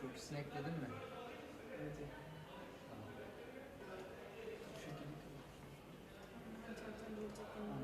krokisini ekledin mi? Evet. Tamam. Bu şekilde kalıyor.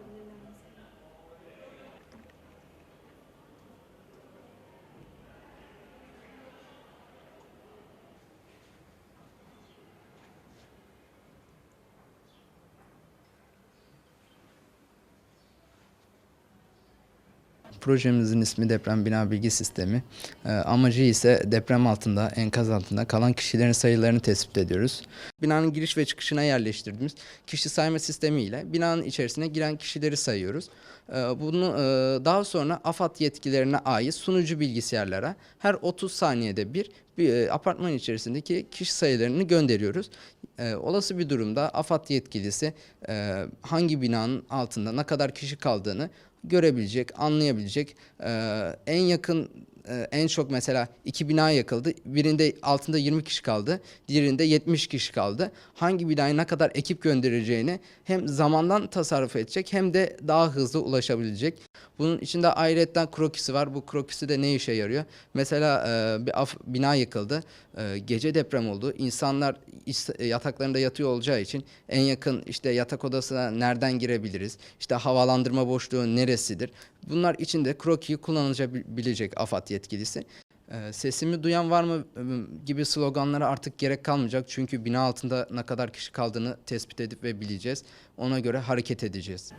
Projemizin ismi Deprem Bina Bilgi Sistemi. Ee, amacı ise deprem altında, enkaz altında kalan kişilerin sayılarını tespit ediyoruz. Binanın giriş ve çıkışına yerleştirdiğimiz kişi sayma sistemi ile binanın içerisine giren kişileri sayıyoruz. Ee, bunu e, daha sonra AFAD yetkilerine ait sunucu bilgisayarlara her 30 saniyede bir, bir e, apartman içerisindeki kişi sayılarını gönderiyoruz. Ee, olası bir durumda AFAD yetkilisi e, hangi binanın altında ne kadar kişi kaldığını görebilecek, anlayabilecek. Ee, en yakın e, en çok mesela iki bina yakıldı. Birinde altında 20 kişi kaldı. Diğerinde 70 kişi kaldı. Hangi binaya ne kadar ekip göndereceğini hem zamandan tasarruf edecek hem de daha hızlı ulaşabilecek. Bunun içinde ayrıyetten krokisi var. Bu krokisi de ne işe yarıyor? Mesela e, bir af- bina yıkıldı. E, gece deprem oldu. İnsanlar yataklarında yatıyor olacağı için en yakın işte yatak odasına nereden girebiliriz? İşte havalandırma boşluğu neresidir? Bunlar içinde krokiyi kullanabilecek AFAD yetkilisi. E, sesimi duyan var mı e, gibi sloganlara artık gerek kalmayacak. Çünkü bina altında ne kadar kişi kaldığını tespit edip ve bileceğiz. Ona göre hareket edeceğiz.